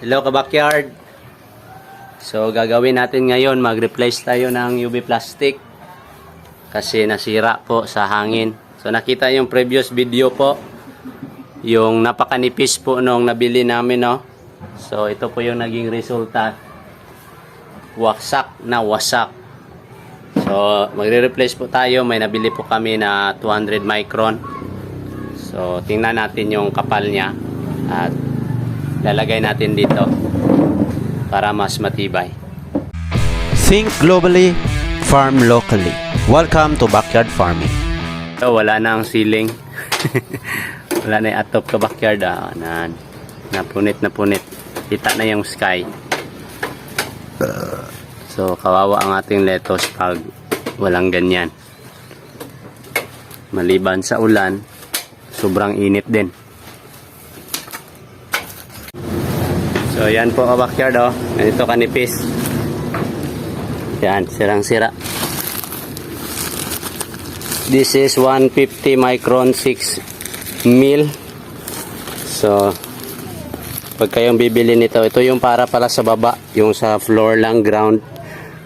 Hello ka-backyard. So gagawin natin ngayon, mag-replace tayo ng UV plastic kasi nasira po sa hangin. So nakita yung previous video po, yung napakanipis po nung nabili namin no. So ito po yung naging resulta. Waksak na wasak. So magre-replace po tayo, may nabili po kami na 200 micron. So tingnan natin yung kapal niya at lalagay natin dito para mas matibay. Think globally, farm locally. Welcome to Backyard Farming. So, wala na ang ceiling. wala na yung atop ka backyard. Ah. Na, napunit na punit. Kita na yung sky. So, kawawa ang ating lettuce pag walang ganyan. Maliban sa ulan, sobrang init din. So, yan po ka backyard. Oh. Ganito kanipis. Yan, sirang-sira. This is 150 micron 6 mil. So, pag kayong bibili nito, ito yung para pala sa baba, yung sa floor lang, ground,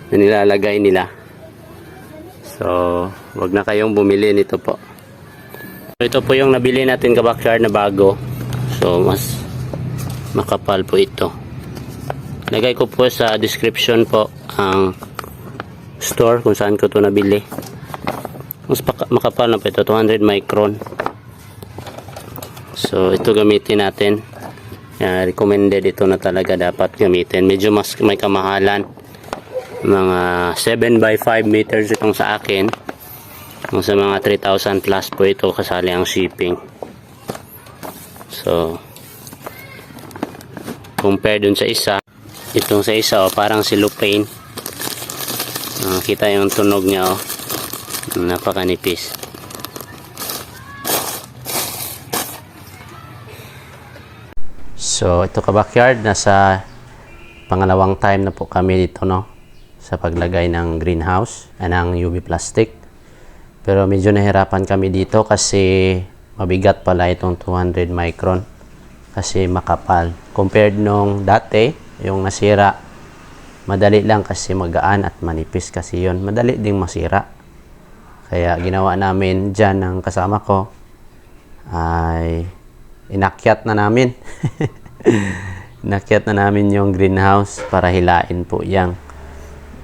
na nilalagay nila. So, wag na kayong bumili nito po. So, ito po yung nabili natin ka backyard na bago. So, mas makapal po ito. Lagay ko po sa description po ang store kung saan ko to nabili. Mas makapal na po ito, 200 micron. So, ito gamitin natin. Yan, recommended ito na talaga dapat gamitin. Medyo mas may kamahalan. Mga 7 by 5 meters itong sa akin. Sa mga 3,000 plus po ito kasali ang shipping. So, compare dun sa isa, itong sa isa, oh, parang cellophane. Ah, kita yung tunog niya, oh. Napakanipis. So, ito ka backyard, nasa pangalawang time na po kami dito, no? Sa paglagay ng greenhouse, ah, ng UV plastic. Pero medyo nahirapan kami dito kasi mabigat pala itong 200 micron. Kasi makapal. Compared nung dati, yung nasira, madali lang kasi magaan at manipis kasi yon Madali ding masira. Kaya ginawa namin dyan ng kasama ko ay inakyat na namin. inakyat na namin yung greenhouse para hilain po yung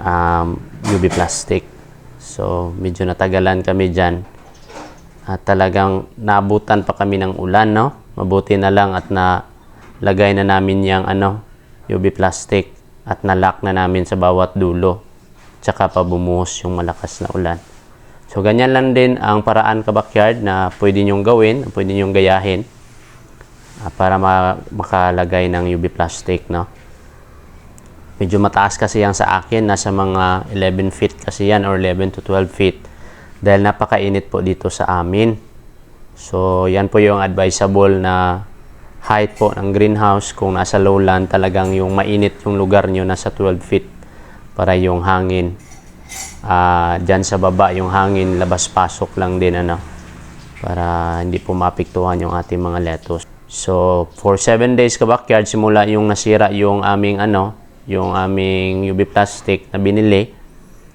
um, UV plastic. So, medyo natagalan kami dyan. At talagang naabutan pa kami ng ulan, no? Mabuti na lang at na lagay na namin yung ano, UV plastic at nalock na namin sa bawat dulo. Tsaka pa bumuhos yung malakas na ulan. So, ganyan lang din ang paraan ka backyard na pwede nyong gawin, pwede nyong gayahin ah, para ma- makalagay ng UV plastic, no? Medyo mataas kasi yan sa akin, nasa mga 11 feet kasi yan or 11 to 12 feet. Dahil napakainit po dito sa amin. So, yan po yung advisable na height po ng greenhouse. Kung nasa lowland, talagang yung mainit yung lugar nyo, nasa 12 feet para yung hangin. Ah, dyan sa baba, yung hangin labas-pasok lang din, ano, para hindi po mapiktuhan yung ating mga lettuce. So, for 7 days ka backyard, simula yung nasira yung aming ano, yung aming UV plastic na binili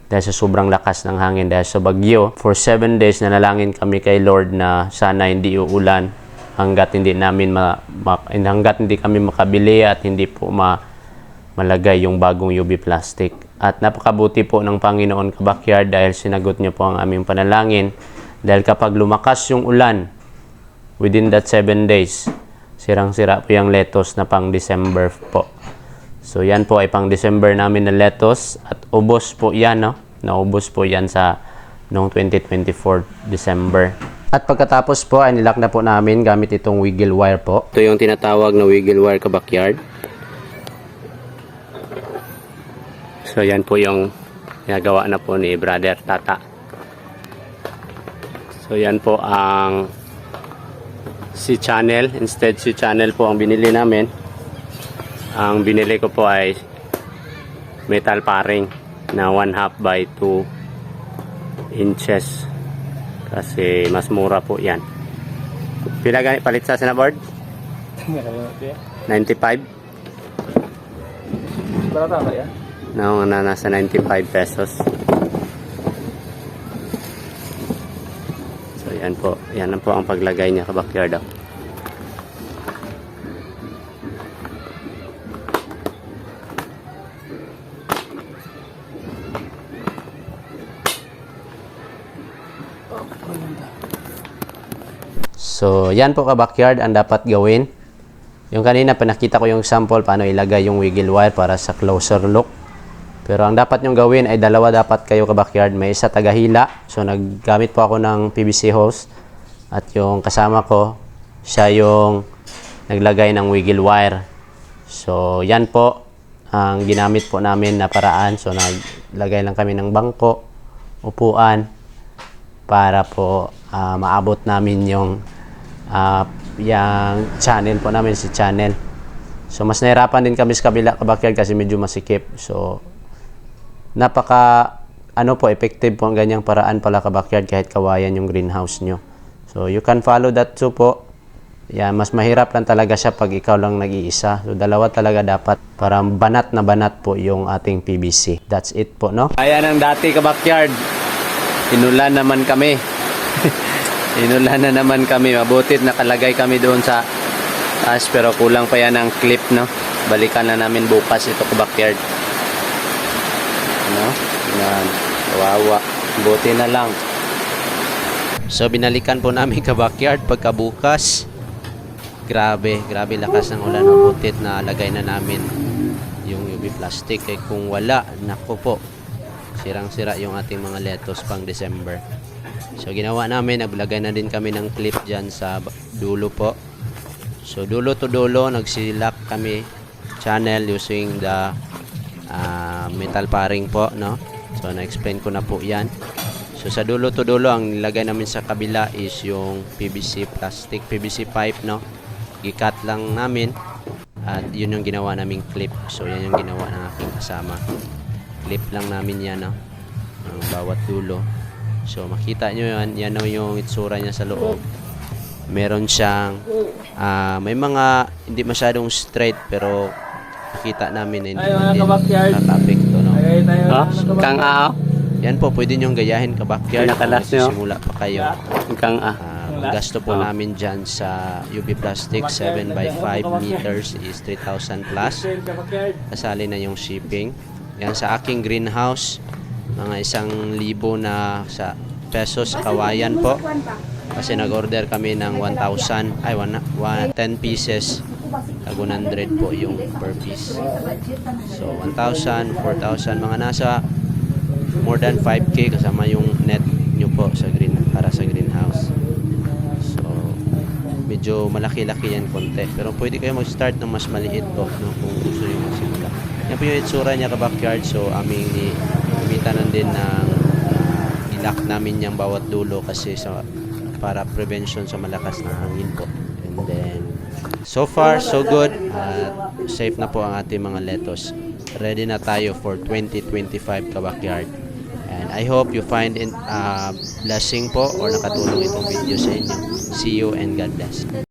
dahil sa sobrang lakas ng hangin dahil sa bagyo. For 7 days nanalangin kami kay Lord na sana hindi uulan hanggat hindi namin ma, ma- hanggat hindi kami makabili at hindi po ma, malagay yung bagong UV plastic. At napakabuti po ng Panginoon ka backyard dahil sinagot niyo po ang aming panalangin. Dahil kapag lumakas yung ulan, within that 7 days, sirang-sira po yung lettuce na pang December po. So yan po ay pang December namin na lettuce at ubos po yan, no? Naubos po yan sa noong 2024 December. At pagkatapos po ay nilak na po namin gamit itong wiggle wire po. Ito yung tinatawag na wiggle wire ka backyard. So yan po yung ginagawa na po ni Brother Tata. So yan po ang si channel. Instead si channel po ang binili namin. Ang binili ko po ay metal paring na 1 half by 2 inches. Kasi mas mura po yan. Pila gani palit sa sinabord? 95? Barata ba yan? na na nasa 95 pesos. So yan po, yan po ang paglagay niya sa backyard. Oh. So, yan po ka backyard ang dapat gawin. Yung kanina pinakita ko yung sample paano ilagay yung wiggle wire para sa closer look. Pero ang dapat nyong gawin ay dalawa dapat kayo ka backyard. May isa tagahila. So naggamit po ako ng PVC hose. At yung kasama ko, siya yung naglagay ng wiggle wire. So yan po ang ginamit po namin na paraan. So naglagay lang kami ng bangko, upuan, para po ah, maabot namin yung ah, yung channel po namin si channel. So mas nahirapan din kami sa kabila kabakyard kasi medyo masikip. So napaka ano po effective po ang ganyang paraan pala kabakyard kahit kawayan yung greenhouse nyo. So you can follow that too po. Yan, mas mahirap lang talaga siya pag ikaw lang nag-iisa. So dalawa talaga dapat para banat na banat po yung ating PVC. That's it po, no? Ayan ang dati kabakyard. Inulan naman kami. Inulan na naman kami. Mabutit nakalagay kami doon sa taas pero kulang pa yan ng clip, no? Balikan na namin bukas ito kabakyard. Ano? Yan. Kawawa. Buti na lang. So binalikan po namin ka backyard pagkabukas. Grabe, grabe lakas ng ulan. Mabutit na lagay na namin yung UV plastic. Eh kung wala, nako po. Sirang-sira yung ating mga lettuce pang December. So ginawa namin, naglagay na din kami ng clip dyan sa dulo po. So dulo to dulo, nagsilak kami channel using the ah, metal paring po, no? So na-explain ko na po 'yan. So sa dulo to dulo ang nilagay namin sa kabila is yung PVC plastic, PVC pipe, no? Gikat lang namin at yun yung ginawa naming clip. So yan yung ginawa ng aking kasama. Clip lang namin yan, no? Ang bawat dulo. So makita nyo yan, yan yung itsura niya sa loob. Meron siyang ah, may mga hindi masyadong straight pero nakita namin na hindi Ay, mga man din kabakyard. nakaka-apekto, no? Tayo. Ba? Kang A. Yan po, pwede niyong gayahin ka backyard. Pinakalas Kung niyo. Simula pa kayo. Kang. Ah, ang gasto po namin dyan sa UV plastic 7 by 5 meters is 3,000 plus. Kasali na yung shipping. Yan sa aking greenhouse, mga isang libo na sa pesos kawayan po. Kasi nag-order kami ng 1,000, ay one, one, 10 pieces. Tag 100 po yung per piece. So 1,000, 4,000, mga nasa more than 5k kasama yung net nyo po sa green para sa greenhouse. So medyo malaki-laki yan konti. Pero pwede kayo mag-start ng mas maliit po no, kung gusto niyo magsimula. Yan po yung itsura niya ka backyard. So aming ni na din ng ilak namin yung bawat dulo kasi sa para prevention sa malakas na hangin po. And then so far so good. At safe na po ang ating mga lettuce. Ready na tayo for 2025 ka backyard. And I hope you find it uh, blessing po or nakatulong itong video sa inyo. See you and God bless.